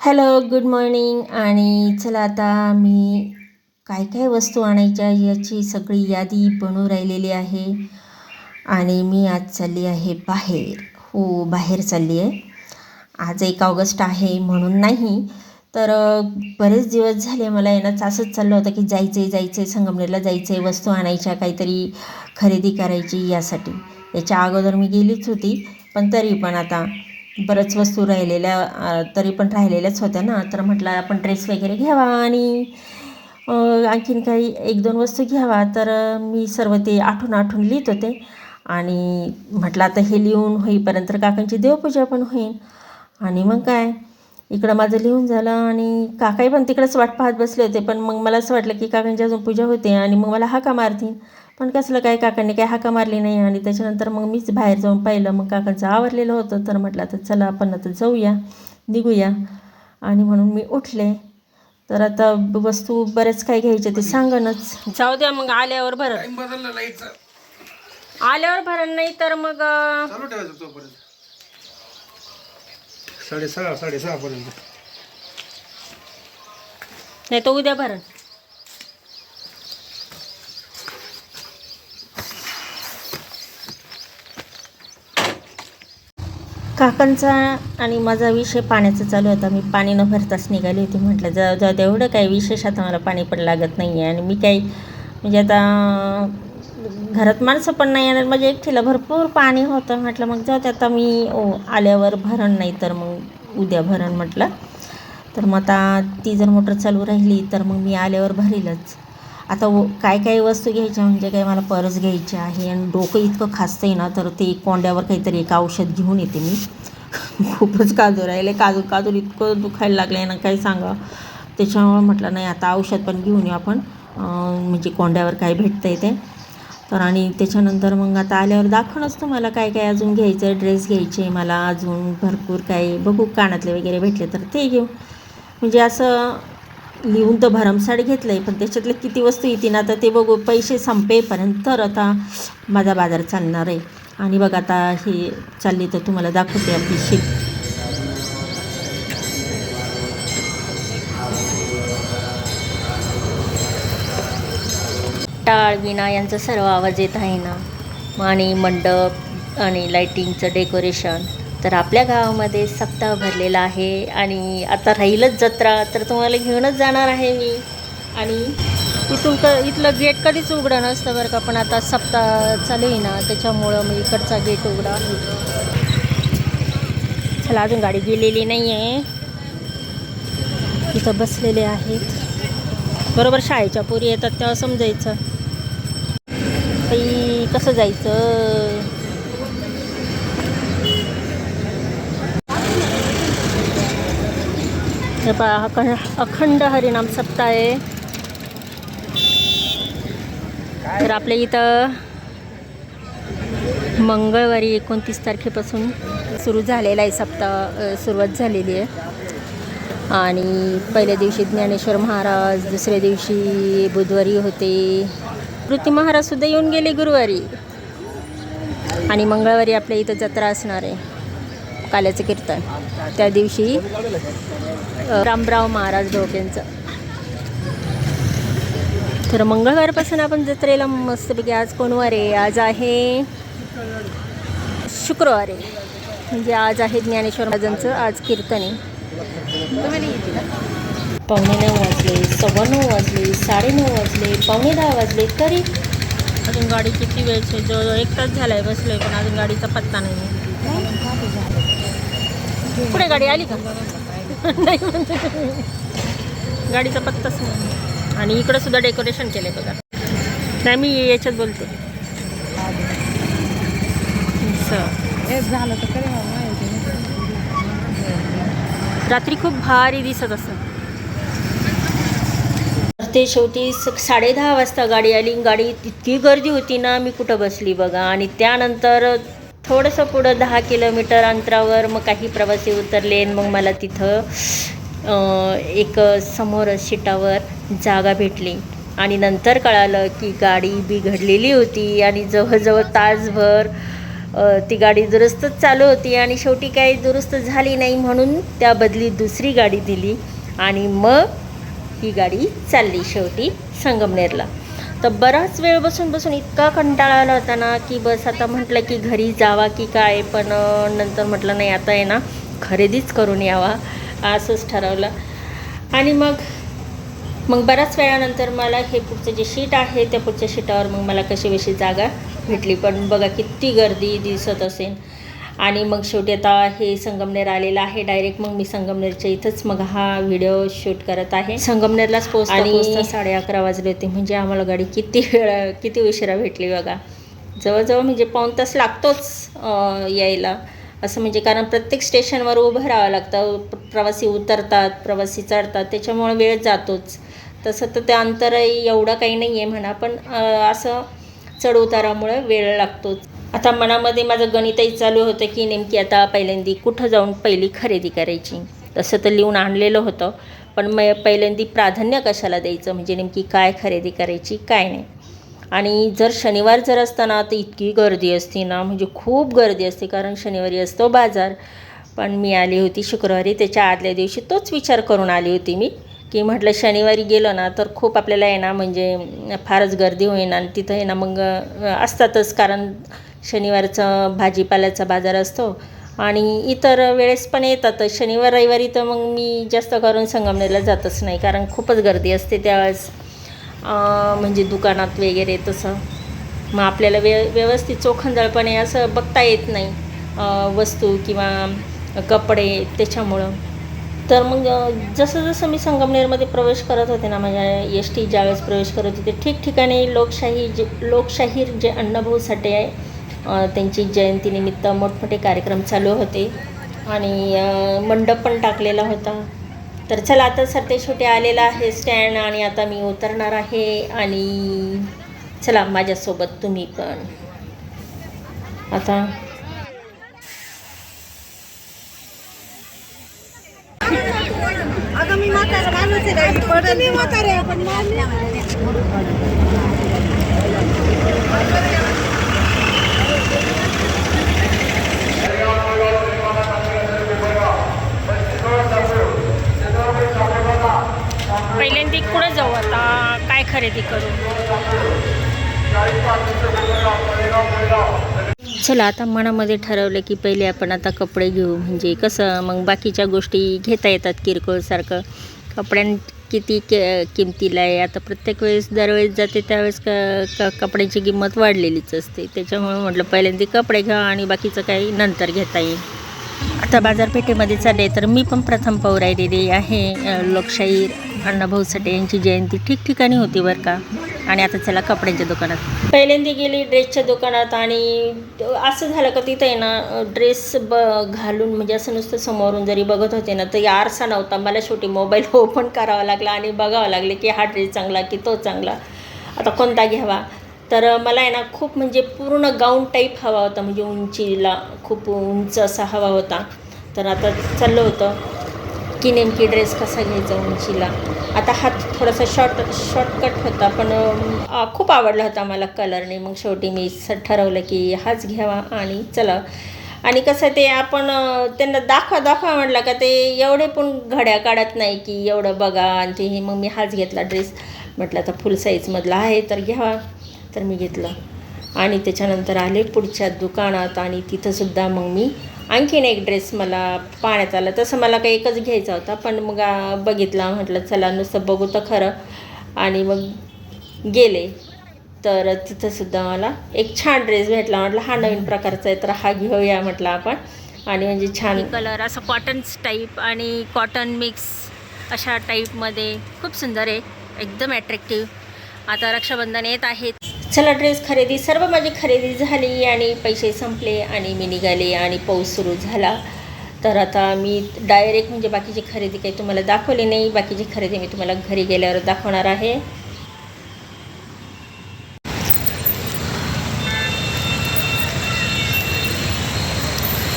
Hello good morning. आणि चला आता मी काय काय वस्तू आणायच्या याची सगळी यादी बनवून राहिलेली आहे. आणि मी आज चालली आहे बाहेर. हो बाहेर चालली आहे. आज एक ऑगस्ट आहे म्हणून नाही तर बरेच दिवस झाले मला येणंच असंच चाललं होतं की जायचं आहे जायचं आहे संगमनेरला जायचं आहे वस्तू आणायच्या काहीतरी खरेदी करायची यासाठी. याच्या अगोदर मी गेलीच होती पण तरी पण आता बरंच वस्तू राहिलेल्या तरी पण राहिलेल्याच होत्या ना. तर म्हटलं आपण ड्रेस वगैरे घ्यावा आणि आणखीन काही एक दोन वस्तू घ्यावा. तर मी सर्व ते आठवून आठवून लिहित होते. आणि म्हटलं आता हे लिहून होईपर्यंत काकांची देवपूजा पण होईल आणि मग काय? इकडं माझं लिहून झालं आणि काकाही पण तिकडंच वाट पाहत बसले होते. पण मग मला असं वाटलं की काकांची अजून पूजा होते आणि मग मला हाका मारतील. पण कसलं काय काकांनी काय हाका मारली नाही आणि त्याच्यानंतर मग मीच बाहेर जाऊन पाहिलं. मग काकांचं आवरलेलं होतं तर म्हटलं आता चला आपण आता जाऊया निघूया. आणि म्हणून मी उठले. तर आता वस्तू बरेच काय घ्यायचे ते सांगणच जाऊ द्या मग आल्यावर लाईटचा. आल्यावर भरण नाही तर मग साडेसहा साडेसहा पर्यंत नाही तर उद्या भरण. काकांचा आणि माझा विषय पाण्याचा चालू होता मी पाणी न भरताच निघाली होती. म्हटलं जा जाऊ दे, एवढं काही विशेष आता मला पाणी पण लागत नाही आहे आणि मी काही म्हणजे आता घरात माणसं पण नाही येणार. माझ्या एकटीला भरपूर पाणी होतं. म्हटलं मग जाऊ ते आता मी ओ आल्यावर भरण नाही तर मग उद्या भरण. म्हटलं. तर मग आता ती जर मोटर चालू राहिली तर मग मी आल्यावर भरीलच. आता व काय काय वस्तू घ्यायच्या? म्हणजे काय मला परस घ्यायची आहे आणि डोकं इतकं खासतं आहे ना तर ते कोंड्यावर काहीतरी एक औषध घेऊन येते मी. खूपच काजू राहिले काजू काजू इतकं दुखायला लागलं आहे ना काय सांगा. त्याच्यामुळे म्हटलं नाही आता औषध पण घेऊन येऊ आपण. म्हणजे कोंड्यावर काय भेटतं आहे ते. तर आणि त्याच्यानंतर मग आता आल्यावर दाखवणच तुम्हाला काय काय अजून घ्यायचं आहे ड्रेस घ्यायचे मला अजून भरपूर काही. बघू कानातले वगैरे भेटले तर ते घेऊ. म्हणजे असं लिहून तर भरमसाठ घेतलं आहे पण त्याच्यातले किती वस्तू येतील ना तर ते बघू. पैसे संपेपर्यंत तर आता माझा बाजार चालणार आहे. आणि बघ आता हे चालली तर तुम्हाला दाखवते आपली शिप टाळ विणा यांचा सर्व आवाज येत आहे ना. आणि मंडप आणि लाईटिंगचं डेकोरेशन तर आपल्या गावामध्ये सप्ताह भरलेला आहे आणि आता राहीलच जत्रा तर तुम्हाला घेऊनच जाणार आहे मी. आणि इथून क इथलं गेट कधीच उघडं नसतं बरं का पण आता सप्ताह चालू आहे ना त्याच्यामुळं मी इकडचा गेट उघडा. चला अजून गाडी गेलेली नाही आहे इथं बसलेले आहेत. बरोबर शाळेच्या पोरी येतात तेव्हा समजायचं. काही कसं जायचं? हे पहा अखंड अखंड हरिनाम सप्ताह. आहे तर आपल्या इथं मंगळवारी एकोणतीस तारखेपासून सुरू झालेला आहे सप्ताह सुरुवात झालेली आहे. आणि पहिल्या दिवशी ज्ञानेश्वर महाराज दुसऱ्या दिवशी बुधवारी होते. कृती महाराजसुद्धा येऊन गेले गुरुवारी. आणि मंगळवारी आपल्या इथं जत्रा असणार आहे. काल्याचं कीर्तन. त्या दिवशी रामराव महाराज ढोकेंचं तर मंगळवारपासून आपण जत्रेला मस्तपैकी आज कोणवार? आहे आज आहे शुक्रवार. आहे म्हणजे आज आहे ज्ञानेश्वर महाराजांचं आज कीर्तन आहे. पावणे नऊ वाजले सव्वा नऊ वाजले साडेनऊ वाजले पावणे दहा वाजले तरी अजून गाडी किती वेळ जवळजवळ एक तास झालाय बसलोय पण अजून गाडीचा पत्ता नाही पुढे गाडी आली का? नाही म्हणते. गाडीचा पत्ताच नाही. आणि इकडं सुद्धा डेकोरेशन केलंय बघा. नाही मी याच्यात बोलते. झालं तर रात्री खूप भारी दिसत असं. ते शेवटी स साडे दहा वाजता गाडी आली. गाडीत इतकी गर्दी होती ना मी कुठं बसली बघा. आणि त्यानंतर थोडंसं पुढं दहा किलोमीटर अंतरावर मग काही प्रवासी उतरले आणि मग मला तिथं एक समोर शिटावर जागा भेटली. आणि नंतर कळालं की गाडी बिघडलेली होती आणि जवळजवळ तासभर ती गाडी दुरुस्तच चालू होती आणि शेवटी काही दुरुस्त झाली नाही म्हणून त्या बदली दुसरी गाडी दिली आणि मग ही गाडी चालली शेवटी संगमनेरला. तर बराच वेळ बसून बसून इतका कंटाळा आला होता ना की बस आता म्हटलं की घरी जावा की काय पण नंतर म्हटलं नाही आता आहे ना खरेदीच करून यावा असंच ठरवलं. आणि मग मग बऱ्याच वेळानंतर मला हे पुढचं जे शीट आहे त्या पुढच्या शीटावर मग मला कशी कशी जागा भेटली. पण बघा किती गर्दी दिसत असेल. आणि मग शेवटी आता हे संगमनेर आलेलं आहे. डायरेक्ट मग मी संगमनेरच्या इथंच मग हा व्हिडिओ शूट करत आहे. संगमनेरलाच पोहोचता आणि- साडे अकरा वाजले होते. म्हणजे आम्हाला गाडी किती वेळा किती उशिरा भेटली बघा. जवळजवळ म्हणजे पाऊण तास लागतोच यायला. असं म्हणजे कारण प्रत्येक स्टेशनवर उभं राहावं लागतं. प्रवासी उतरतात प्रवासी चढतात. त्याच्यामुळे वेळ जातोच. तसं तर ते अंतर एवढं काही नाही आहे म्हणा. पण असं चढ उतारामुळे वेळ लागतोच. आता मनामध्ये माझं गणितही चालू होतं की नेमकी आता पहिल्यांदी कुठं जाऊन पहिली खरेदी करायची? तसं तर लिहून आणलेलं होतं पण मग पहिल्यांदी प्राधान्य कशाला द्यायचं? म्हणजे नेमकी काय खरेदी करायची काय नाही. आणि जर शनिवार जर असताना तर इतकी गर्दी असते ना म्हणजे खूप गर्दी असते कारण शनिवारी असतो बाजार. पण मी आली होती शुक्रवारी त्याच्या आदल्या दिवशी तोच विचार करून आली होती मी की म्हटलं शनिवारी गेलो ना तर खूप आपल्याला आहे ना म्हणजे फारच गर्दी होईना आणि तिथं आहे ना मग असतातच. कारण शनिवारचं भाजीपाल्याचा बाजार असतो आणि इतर वेळेस पण येतात. शनिवार रविवारी तर मग मी जास्त करून संगमनेरला जातच नाही कारण खूपच गर्दी असते त्यावेळेस. म्हणजे दुकानात वगैरे तसं. मग आपल्याला व्य व्यवस्थित चोखंदळपणे असं बघता येत नाही वस्तू किंवा कपडे त्याच्यामुळं. तर मग जसं जसं मी संगमनेरमध्ये प्रवेश करत होते ना माझ्या एस टी ज्यावेळेस प्रवेश करत होते ठिकठिकाणी लोकशाही जे लोकशाहीर जे अण्णाभाऊ साठे आहे त्यांची जयंतीनिमित्त मोठमोठे कार्यक्रम चालू होते. आणि मंडप पण टाकलेला होता. तर चला आता सध्या छोटे आलेला आहे स्टँड आणि आता मी उतरणार आहे आणि चला माझ्यासोबत तुम्ही पण. आता. मी म्हातारा माणूस आहे ना, पडत मी म्हातारे आहे, पण मारले. पहिल्यांदा कुठं जाऊ आता काय खरेदी करू. चला आता मनामध्ये ठरवलं की पहिले आपण आता कपडे घेऊ. म्हणजे कसं मग बाकीच्या गोष्टी घेता येतात किरकोळसारखं. कपड्यां किती के किमतीला आहे? आता प्रत्येक वेळेस दरवेळेस जाते त्यावेळेस क क कपड्याची किंमत वाढलेलीच असते. त्याच्यामुळे म्हटलं पहिल्यांदा कपडे घ्या आणि बाकीचं काही नंतर घेता येईल. आता बाजारपेठेमध्ये चालले तर मी पण प्रथम पाहू दिली आहे लोकशाही लोकशाहीर अण्णाभाऊ साठे यांची जयंती ठिकठिकाणी होती बरं का? आणि आता चला कपड्यांच्या दुकानात. पहिल्यांदा गेली ड्रेसच्या दुकानात आणि असं झालं का तिथं आहे ना ड्रेस ब घालून म्हणजे असं नुसतं समोरून जरी बघत होते ना तर आरसा नव्हता. मला शेवटी मोबाईल ओपन करावा लागला आणि बघावं लागले की हा ड्रेस चांगला की तो चांगला. आता कोणता घ्यावा? तर मला आहे ना खूप म्हणजे पूर्ण गाऊन टाईप हवा होता. म्हणजे उंचीला खूप उंच असा हवा होता. तर आता चाललं होतं. की नेमकी ड्रेस कसा घ्यायचा उंचीला? आता हा थोडासा शॉर्ट शॉर्टकट होता पण खूप आवडला होता मला कलरने मग शेवटी मी ठरवलं की हाच घ्यावा आणि चला. आणि कसं ते आपण त्यांना दाखवा दाखवा म्हटलं का ते एवढे पण घड्या काढत नाही की एवढं बघा आणि ते हे मग मी हाच घेतला ड्रेस म्हटलं आता फुल साईजमधला आहे तर घ्यावा. तर मी घेतलं. आणि त्याच्यानंतर आले पुढच्या दुकानात आणि तिथंसुद्धा मग मी आणखीन एक ड्रेस मला पाहण्यात आला. तसं मला काही एकच घ्यायचा होता पण मग बघितला म्हटलं चला नुसतं बघू तर खरं. आणि मग गेले. तर तिथंसुद्धा मला एक छान ड्रेस भेटला. म्हटलं हा नवीन प्रकारचा आहे तर हा घेऊया म्हटलं आपण. आणि म्हणजे छान कलर असं कॉटन्स टाईप आणि कॉटन मिक्स अशा टाईपमध्ये खूप सुंदर आहे. एकदम ॲट्रॅक्टिव्ह आता रक्षाबंधन येत आहेत चला ड्रेस खरेदी सर्व माझी खरेदी झाली आणि पैसे संपले आणि मी निघाले आणि पाऊस सुरू झाला. तर आता मी डायरेक्ट म्हणजे बाकीची खरेदी काही तुम्हाला दाखवली नाही बाकीची खरेदी मी तुम्हाला घरी गेल्यावर दाखवणार आहे.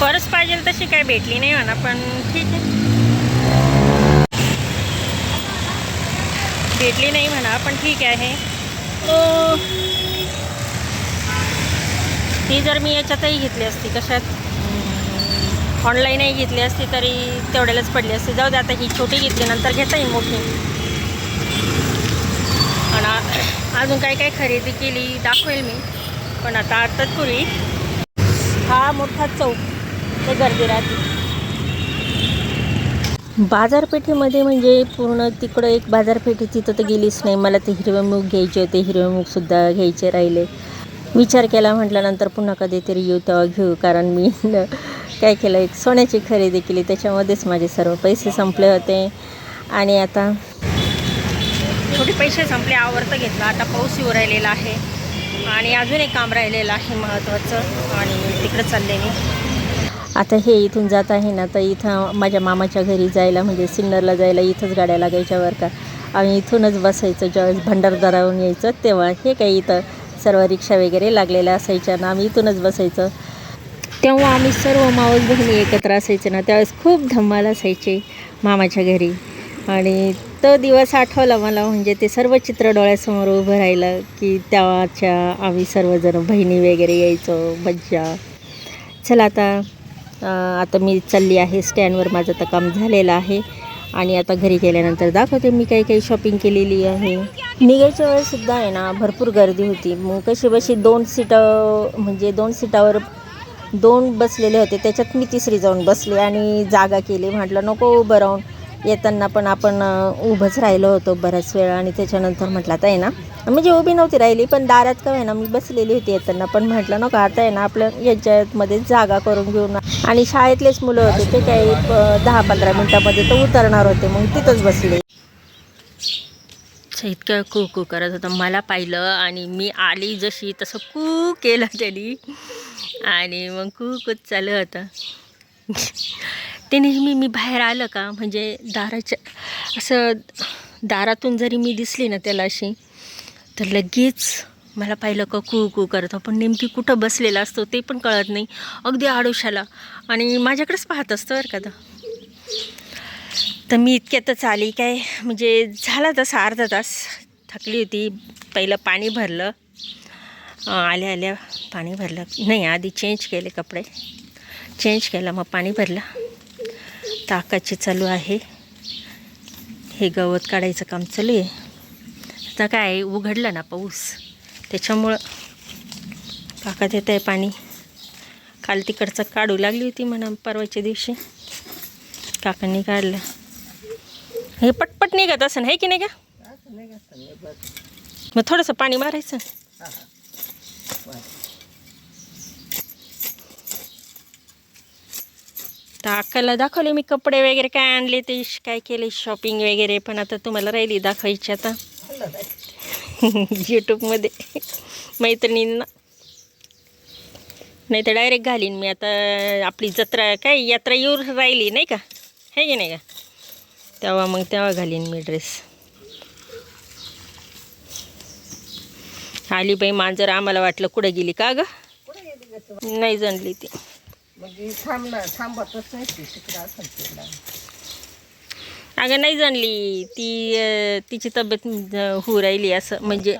पर्स पाहिजे तशी काय भेटली नाही म्हणा पण ठीक आहे. भेटली नाही म्हणा पण ठीक आहे. ती जर मी याच्यातही घेतली असती कशात? ऑनलाईनही घेतली असती तरी तेवढ्यालाच पडली असती. जाऊ दे आता ही छोटी घेतली नंतर घेता येईल मोठी. आणि अजून काय काय खरेदी केली दाखवेल मी. पण आता तत्पूर्वी हा मोठा चौक. ते गर्दी राहते. बाजारपेठेमध्ये म्हणजे पूर्ण तिकडं एक बाजारपेठ आहे, तिथं तर गेलीच नाही. मला ते हिरवे मूग घ्यायचे होते हिरवे मूगसुद्धा घ्यायचे राहिले. विचार केला म्हटल्यानंतर पुन्हा कधीतरी येऊ तेव्हा घेऊ कारण मी काय केलं एक सोन्याची खरेदी केली. त्याच्यामध्येच माझे सर्व पैसे संपले होते. आणि आता थोडे पैसे संपले आवर्त घेतला. आता पाऊस येऊ राहिलेला आहे. आणि अजून एक काम राहिलेलं आहे महत्त्वाचं. आणि तिकडं चालले मी. आता हे इथून जात आहे ना तर इथं माझ्या मामाच्या घरी जायला म्हणजे सिन्नरला जायला इथंच गाड्या लागायच्या बरं का. आणि इथूनच बसायचं ज्यावेळेस भंडारदरावरून यायचं तेव्हा हे काही इथं सर्व रिक्षा वगैरे लागलेल्या असायच्या ना आम्ही इथूनच बसायचं. तेव्हा आम्ही सर्व मावस बहिणी एकत्र असायचे ना त्यावेळेस खूप धम्माल असायचे मामाच्या घरी. आणि तो दिवस आठवला मला म्हणजे ते सर्व चित्र डोळ्यासमोर उभं राहिलं की त्याच्या आम्ही सर्वजण बहिणी वगैरे यायचो मज्जा. चला आता आता मी चालली आहे स्टँडवर माझं तर काम झालेलं आहे. आणि आता घरी गेल्यानंतर दाखवते मी काही काही शॉपिंग केलेली आहे. निघायच्या वेळेससुद्धा आहे ना भरपूर गर्दी होती. मग कशी बशी दोन सीटं म्हणजे दोन सीटावर दोन बसलेले होते. त्याच्यात मी तिसरी जाऊन बसले आणि जागा केली. म्हटलं नको उभं राहून येताना पण आपण उभंच राहिलो होतो बऱ्याच वेळ आणि त्याच्यानंतर म्हटलं आता आहे ना. म्हणजे उभी नव्हती राहिली पण दारात काय आहे ना मी बसलेली होती येताना पण म्हटलं नको आता आहे ना आपल्या यांच्यामध्ये जागा करून घेऊन आणि शाळेतलेच मुलं होते ते काही दहा पंधरा मिनटामध्ये तर उतरणार होते मग तिथंच बसले. इतकं कू कू करत होतं. मला पाहिलं आणि मी आली जशी तसं कू केलं त्यांनी. आणि मग कू कूच चालू होतं. ते नेहमी मी बाहेर आलं का म्हणजे दाराच्या असं दारातून जरी मी दिसली ना त्याला अशी तर लगेच मला पाहिलं का कू कू करतो पण नेमकी कुठं बसलेला असतो ते पण कळत नाही. अगदी आडोशाला. आणि माझ्याकडेच पाहत असतं बरं का तर मी इतक्यातच आली. काय म्हणजे झाला तसा अर्धा तास. थकली होती. पहिलं पाणी भरलं. आल्या आल्या पाणी भरलं. नाही आधी चेंज केले कपडे. चेंज केला मग पाणी भरलं. ताकाचे चालू आहे. हे गवत काढायचं काम चालू आहे. आता काय उघडलं ना पाऊस त्याच्यामुळं काकात येत आहे पाणी. काल तिकडचं काढू लागली होती म्हणा परवाच्या दिवशी. काकांनी काढलं हे पटपट निघत असं आहे की नाही का मग थोडंसं पाणी मारायचं. तर अक्काला दाखवले मी कपडे वगैरे काय आणले ते काय केले शॉपिंग वगैरे पण आता तुम्हाला राहिली दाखवायची आता. यूट्यूबमध्ये मैत्रिणींना. नाही तर डायरेक्ट घालीन मी आता. आपली जत्रा काय यात्रा येऊ राहिली नाही का? आहे की नाही का? तेव्हा मग तेव्हा घालीन मी ड्रेस आली बाई मांजर आम्हाला वाटलं कुठं गेली का ग? नाही जणली ती. म्हणजे थांबणार थांबतच नाही ती तिकडं तिला. अगं नाही जाणली ती अं, तिची तब्येत अं, होऊ राहिली असं म्हणजे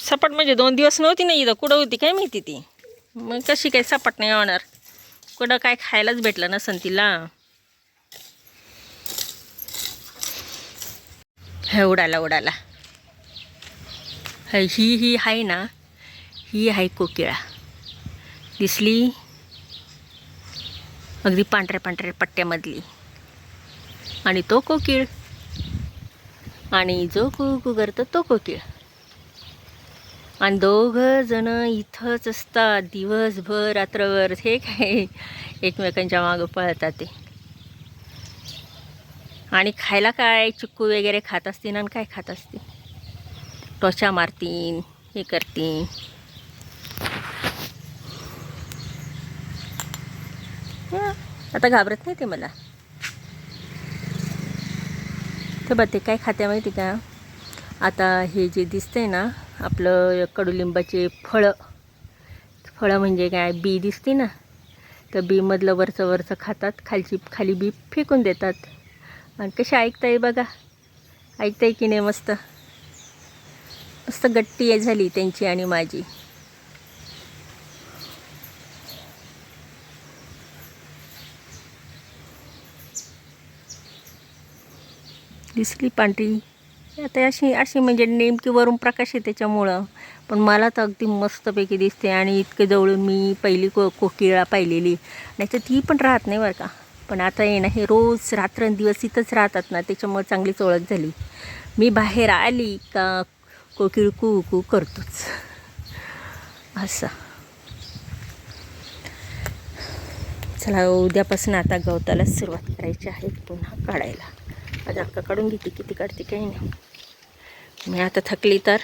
सपाट म्हणजे दोन दिवस नव्हती ना इथं. कुठं होती काय माहिती ती? मग कशी काय सपाट नाही होणार? कुठं काय खायलाच भेटलं नसन तिला. हे उडाला उडाला. ही ही आहे ना ही आहे कोकिळा दिसली अगदी पांढऱ्या पांढऱ्या पट्ट्यामधली. आणि तो कोकिळ. आणि जो कुकू करतो तो कोकिळ. आणि दोघंजणं इथंच असतात. दिवसभर रात्रभर. हे काय? एकमेकांच्या मागं पळतात ते. आणि खायला काय? चिक्कू वगैरे खात असतील आणि काय खात असतील? टोचा मारतीन? हे करतीन. आता घाबरत नाही ते मला. ते बघ ते काय खाते माहिती का? आता हे जे दिसतंय ना आपलं कडुलिंबाचे फळं. फळं म्हणजे काय? बी दिसते ना. तर बीमधलं वरचं वरचं खातात खालची खाली बी फेकून देतात. आणि कसे ऐकताय बघा. ऐकताय की नाही मस्त? मस्त गट्टी आहे झाली त्यांची आणि माझी. दिसली पांढरी. आता अशी अशी म्हणजे नेमकी वरून प्रकाश आहे त्याच्यामुळं. पण मला तर अगदी मस्तपैकी दिसते आणि इतके जवळून मी पहिली को कोकिळा पाहिलेली. नाही तर ती पण राहत नाही बरं का. पण आता ये ना हे रोज रात्रंदिवस इथंच राहतात ना त्याच्यामुळे चांगलीच ओळख झाली. मी बाहेर आली का कोकिळ कू कू करतोच. असं. चला उद्यापासून आता गवताला सुरुवात करायची आहे पुन्हा काढायला. आज अक्का काढून घेते किती काढते काही नाही. मी आता थकली तर